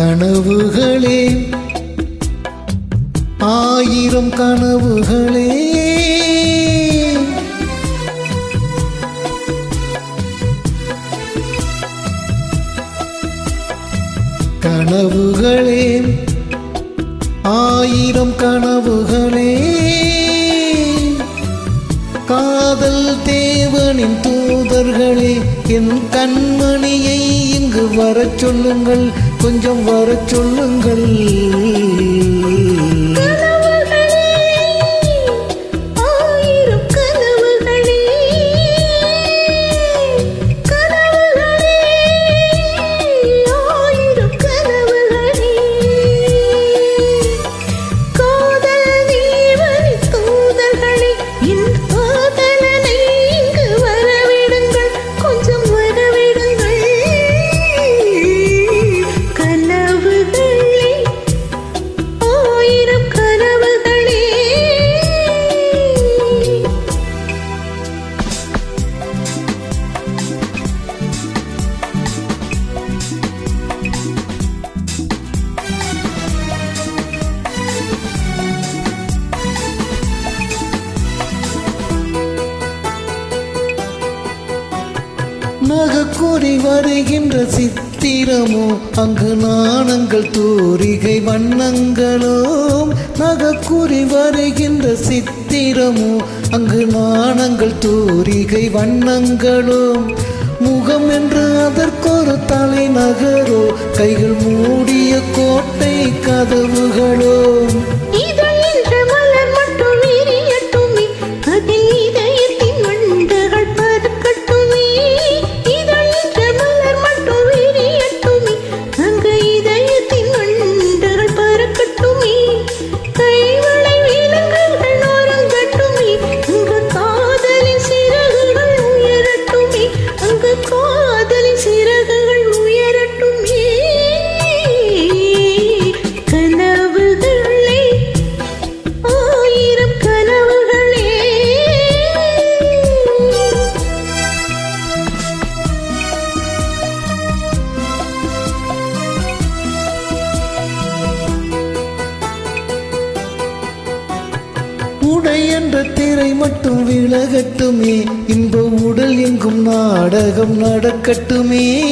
கனவுகளே. ஆயிரம் கனவுகளே. கனவுகளே ஆயிரம் கனவுகளே. காதல் தேவனின் தூதர்களே என் கண்மணியை இங்கு வரச் சொல்லுங்கள். கொஞ்சம் வர சொல்லுங்கள். நகக்குறி வரைகின்ற சித்திரமோ அங்கு நாணங்கள் தூரிகை வண்ணங்களோ நகக்குறி வரைகின்ற சித்திரமோ அங்கு நாணங்கள் தூரிகை வண்ணங்களோ முகம் என்று அதற்கொரு தலைநகரோ கைகள் மூடிய கோட்டை கதவுகளோ. கூடை என்ற திரை மட்டும் விலகட்டுமே. இன்ப உடல் எங்கும் நாடகம் நடக்கட்டுமே.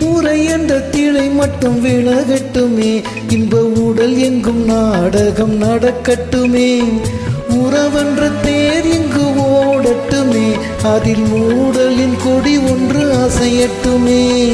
உரை என்ற திரை மட்டும் விலகட்டுமே. இன்ப உடல் எங்கும் நாடகம் நடக்கட்டுமே. உறவென்ற தேர் இங்கு ஓடட்டுமே. அதில் மூடலின் கொடி ஒன்று அசையட்டுமே.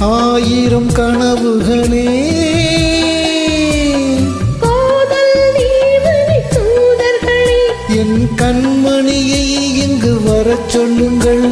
ஆயிரம் கனவுகளே. என் கண்மணியை இங்கு வரச் சொல்லுங்கள்.